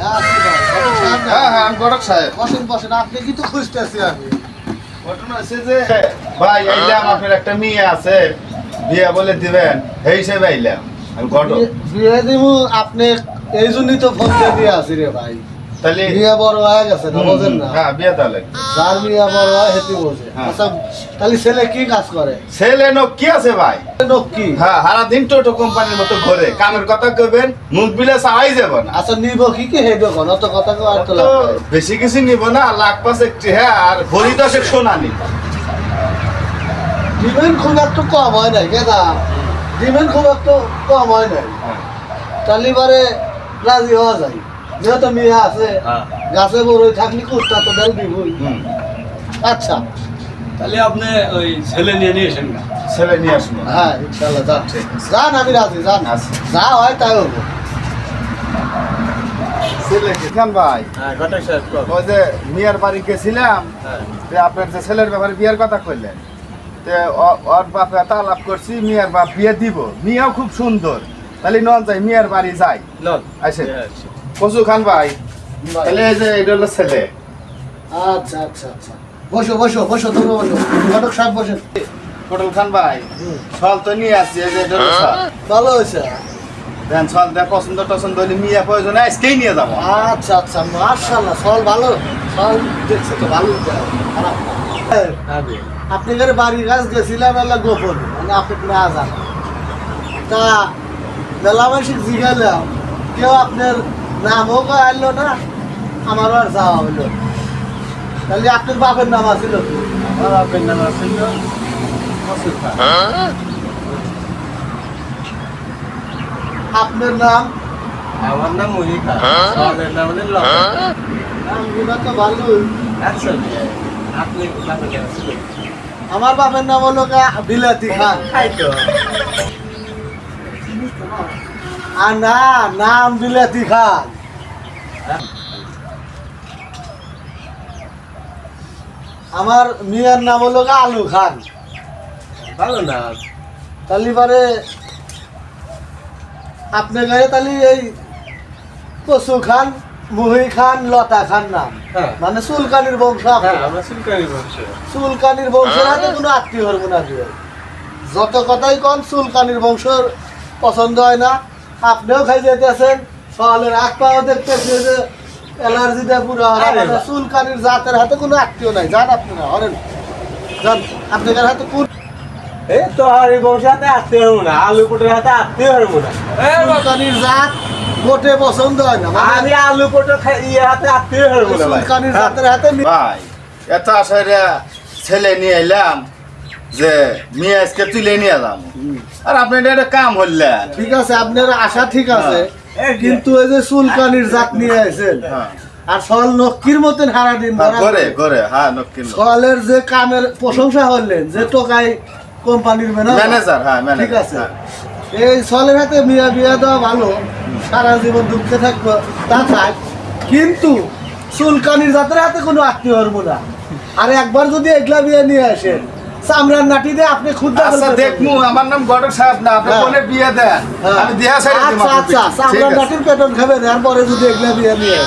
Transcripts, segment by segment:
হ্যাঁ? হ্যাঁ আমি গড়ক সাহেব। বসেন বসেন আপনি কি তো খুঁজতেছি আমি। ঘটনা হচ্ছে যে ভাই আইলাম আপনার একটা মেয়ে আছে বিয়ে বলে দিবেন এই হিসেবে আইলাম আমি ঘটক। বিয়ে- বিয়ে দিব আপনি এই জন্যই তো ফোন দিয়ে দিয়ে আসি রে ভাই। তাহলে বিয়ে বড় হয়ে গেছে না বোঝেন না? হ্যাঁ বিয়ে তাহলে। যার বিয়ে বড় হয় হেঁটে বোঝে। হ্যাঁ। আচ্ছা তাহলে ছেলে কি কাজ করে? ছেলে নোক কি আছে ভাই? নক্কি হ্যাঁ সারা দিন টোটো কোম্পানির মতো ঘরে। কামের কথা কবেন মুখ বিলে চাওয়াই যাব না। আচ্ছা নিব কি কি হেঁটে কোন অত কথা কো আর তো তো। বেশি কিছু নিব না লাখ পাঁচ একটি হ্যাঁ আর ভরি দশেক সোনা নিব। দিবেন খুব একটু কম হয় নাই কেদা? দিবেন খুব একটু কম হয় নাই। হ্যাঁ। তাহলে এবারে রাজি হওয়া যায়। যেহেতু মেয়ে আছে হ্যাঁ। গাছে বড় থাকলে কুত্তা তো ডাল দিবই। আচ্ছা। তাহলে আপনি ওই ছেলে নিয়ে নিয়ে এসেন না? ছেলে নিয়ে আসব। হ্যাঁ ইনশাল্লাহ। যান। আমি রাজি যান। আচ্ছা। যা হয় তাই হব। ভাই। হ্যাঁ ওই যে মিয়ার বাড়ি গেছিলাম হ্যাঁ। যে আপনার যে ছেলের ব্যাপারে বিয়ের কথা কইলেন ওর বাপে তালাপ করছি মিয়ার বাপ বিয়ে দিব। মিয়াও খুব সুন্দর। তাহলে নন যাই মিয়ার বাড়ি যাই। আসে কসু খান ভাই। তাহলে এই যে এটা হলো ছেলে। আচ্ছা আচ্ছা আচ্ছা। বসো বসো বসো তুমি বসো। ঘটক সাহেব বসেন। পটল খান ভাই সল তো নিয়ে আসছি এই যে এটা হলো ছল। ভালো হয়েছে। দেন সল দেখ পছন্দ টছন্দ হলে মিয়া প্রয়োজন আজকেই নিয়ে যাব। আচ্ছা আচ্ছা মার্শাল্লাহ সল ভালো। সল দেখছে তো ভালো খারাপ। হ্যাঁ আপনি এখানে বাড়ির কাজ গেছিলাম এলা গোপন মানে আপনি না জান তা মেলামেশিক জিগালাম কেউ আপনার নামও আনলো না। আমারও আর যাওয়া হলো তাহলে আপনার বাপের নাম আছিল? আমার আপনার নাম আছে মসুদ খান আপনার নাম? আমার নাম মুহি খান সবের নাম হলো নামগুলো তো ভালোই। আচ্ছা আপনি বাপের নাম আমার বাপের নাম হলো বিলাতি খান। আর না নাম বিলাতি খান আমার মিয়ার নাম হলো আলু খান। ভালো না। তাহলে পরে আপনার গায়ে তাহলে এই কচু খান মুহি খান লতা খান নাম। হ্যাঁ। মানে সুলকানির বংশ হ্যাঁ আপনার। আমরা বংশ। চুলকানির বংশের হাতে কোনো আত্মীয় হরবো না দিয়ে যত কথাই কন চুলকানির বংশের পছন্দ হয় না। আপনিও খাই যেতেছেন সকালের আগ পাও দেখতেছি যে অ্যালার্জিটা পুরো। চুলকানির জাতের হাতে কোনো আত্মীয় নাই। যান আপনারা হরেন। যান আপনাদের হাতে কোন এই তো আর এই বংশ হাতে আসতে পারব না আলু পটের হাতে আসতে পারব না। চুলকানির জাত মোটে পছন্দ হয় না মানে আমি আলু পটের খাই ইয়ে হাতে আসতে পারব না চুলকানির জাতের হাতে ভাই এত আশায় ছেলে নিয়ে এলাম। যে মেয়ে আজকে তুলে নিয়ে যাব। আর আপনি এটা একটা কাম হইলেন ঠিক আছে আপনার আশা ঠিক আছে হ্যাঁ। কিন্তু এই যে চুলকানির জাত নিয়ে আসেন হ্যাঁ। আর সল নক্কির মতন হারা দিন হ্যাঁ, ধরা ঘরে ঘরে হ্যাঁ নক্কি সলের যে কামের প্রশংসা করলেন যে টোকাই কোম্পানির ম্যানেজার হ্যাঁ ঠিক আছে। এই সলের হাতে মিয়া বিয়া দেওয়া ভালো সারা জীবন দুঃখে থাকব তা থাক। কিন্তু চুলকানির জাতের হাতে কোনো আত্মীয় হরবো না। আর একবার যদি এগলা বিয়ে নিয়ে আসেন চামড়ার নাটি দে আপনি খুদ আচ্ছা দেখমু আমার নাম গডক সাহেব না আপনি হ্যাঁ। কোনে বিয়ে দেন। আমি দেহা সাইড দিব আচ্ছা আচ্ছা চামড়ার নাটির পেটন খাবেন এরপরে যদি এগলা বিয়ে নিয়ে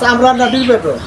চামড়ার নাটির পেটন।